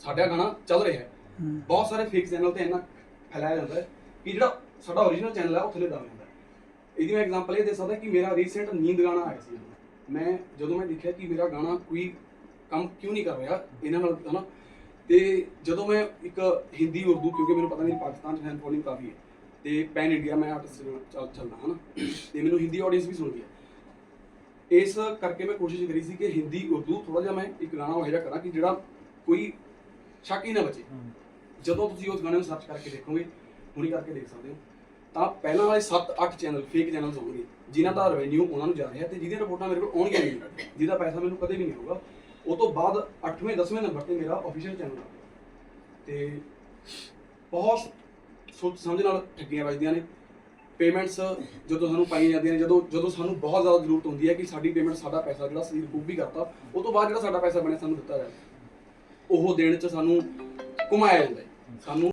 ਸਾਡਾ ਗਾਣਾ ਚੱਲ ਰਿਹਾ ਹੈ। ਬਹੁਤ ਸਾਰੇ ਫੇਕ ਚੈਨਲ ਤੇ ਇੰਨਾ ਫੈਲਾਇਆ ਜਾਂਦਾ ਹੈ ਕਿ ਜਿਹੜਾ ਸਾਡਾ ਓਰੀਜਨਲ ਚੈਨਲ ਹੈ ਉਹ ਥੱਲੇ ਦਬ ਜਾਂਦਾ ਹੈ। ਇਹਦੀ ਮੈਂ ਐਗਜ਼ਾਮਪਲ ਇਹ ਦੇ ਸਕਦਾ ਕਿ ਮੇਰਾ ਰੀਸੈਂਟ ਨੀਂਦ ਗਾਣਾ ਆਇਆ ਸੀ। ਮੈਂ ਜਦੋਂ ਮੈਂ ਦੇਖਿਆ ਕਿ ਮੇਰਾ ਗਾਣਾ ਕੋਈ ਕੰਮ ਕਿਉਂ ਨਹੀਂ ਕਰ ਰਿਹਾ ਇਹਨਾਂ ਨਾਲ ਹਨਾ ਤੇ ਜਦੋਂ ਮੈਂ ਇੱਕ ਹਿੰਦੀ ਉਰਦੂ ਕਿਉਂਕਿ ਮੈਨੂੰ ਪਤਾ ਨਹੀਂ ਪਾਕਿਸਤਾਨ ਚ ਫੋਲੋਇੰਗ ਕਾਫੀ ਹੈ ਤੇ ਪੈਨ ਇੰਡੀਆ ਮੈਂ ਆਰਟਿਸਟ ਚੱਲ ਚੱਲਦਾ ਹਨਾ ਤੇ ਮੈਨੂੰ ਹਿੰਦੀ ਆਡੀਅנס ਵੀ ਸੁਣਦੀ ਹੈ। ਇਸ ਕਰਕੇ ਮੈਂ ਕੋਸ਼ਿਸ਼ ਕਰੀ ਸੀ ਕਿ ਹਿੰਦੀ ਉਰਦੂ ਥੋੜਾ ਜਿਹਾ ਮੈਂ ਇੱਕ ਗਾਣਾ ਉਹ ਜਿਹਾ ਕਰਾਂ ਕਿ ਜਿਹੜਾ ਕੋਈ ਸ਼ੱਕ ਹੀ ਨਾ ਬਚੇ। ਜਦੋਂ ਤੁਸੀਂ ਉਸ ਗਾਣੇ ਨੂੰ ਸਰਚ ਕਰਕੇ ਦੇਖੋਗੇ ਹੁਣੀ ਕਰਕੇ ਦੇਖ ਸਕਦੇ ਹੋ ਤਾਂ ਪਹਿਲਾਂ ਵਾਲੇ 7-8 ਚੈਨਲ ਫੇਕ ਚੈਨਲਸ ਹੋਣਗੇ ਜਿਨ੍ਹਾਂ ਦਾ ਰੈਵਨਿਊ ਉਹਨਾਂ ਨੂੰ ਜਾ ਰਿਹਾ ਤੇ ਜਿਹਦੀਆਂ ਰਿਪੋਰਟਾਂ ਮੇਰੇ ਕੋਲ ਆਉਣਗੀਆਂ ਨਹੀਂ ਜਿਹਦਾ ਪੈਸਾ ਮੈਨੂੰ ਕਦੇ ਵੀ ਨਹੀਂ ਆਊਗਾ। ਉਹ ਤੋਂ ਬਾਅਦ 8ਵੇਂ 10ਵੇਂ ਨੰਬਰ ਤੇ ਮੇਰਾ ਅਫੀਸ਼ੀਅਲ ਚੈਨਲ ਆ। ਤੇ ਬਹੁਤ ਸੋਚ ਸਮਝ ਨਾਲ ਠੱਗੀਆਂ ਵੱਜਦੀਆਂ ਨੇ। ਪੇਮੈਂਟਸ ਜਦੋਂ ਸਾਨੂੰ ਪਾਈਆਂ ਜਾਂਦੀਆਂ ਨੇ ਜਦੋਂ ਜਦੋਂ ਸਾਨੂੰ ਬਹੁਤ ਜ਼ਿਆਦਾ ਜ਼ਰੂਰਤ ਹੁੰਦੀ ਹੈ ਕਿ ਸਾਡੀ ਪੇਮੈਂਟ ਸਾਡਾ ਪੈਸਾ ਜਿਹੜਾ ਸਰੀਰ ਰਿਕੂਪ ਵੀ ਕਰਤਾ। ਉਹ ਤੋਂ ਬਾਅਦ ਜਿਹੜਾ ਸਾਡਾ ਪੈਸਾ ਬਣਿਆ ਸਾਨੂੰ ਦਿੱਤਾ ਜਾਂਦਾ ਉਹ ਦਿਨ ਚ ਸਾਨੂੰ ਘੁਮਾਇਆ ਜਾਂਦਾ ਹੈ। ਸਾਨੂੰ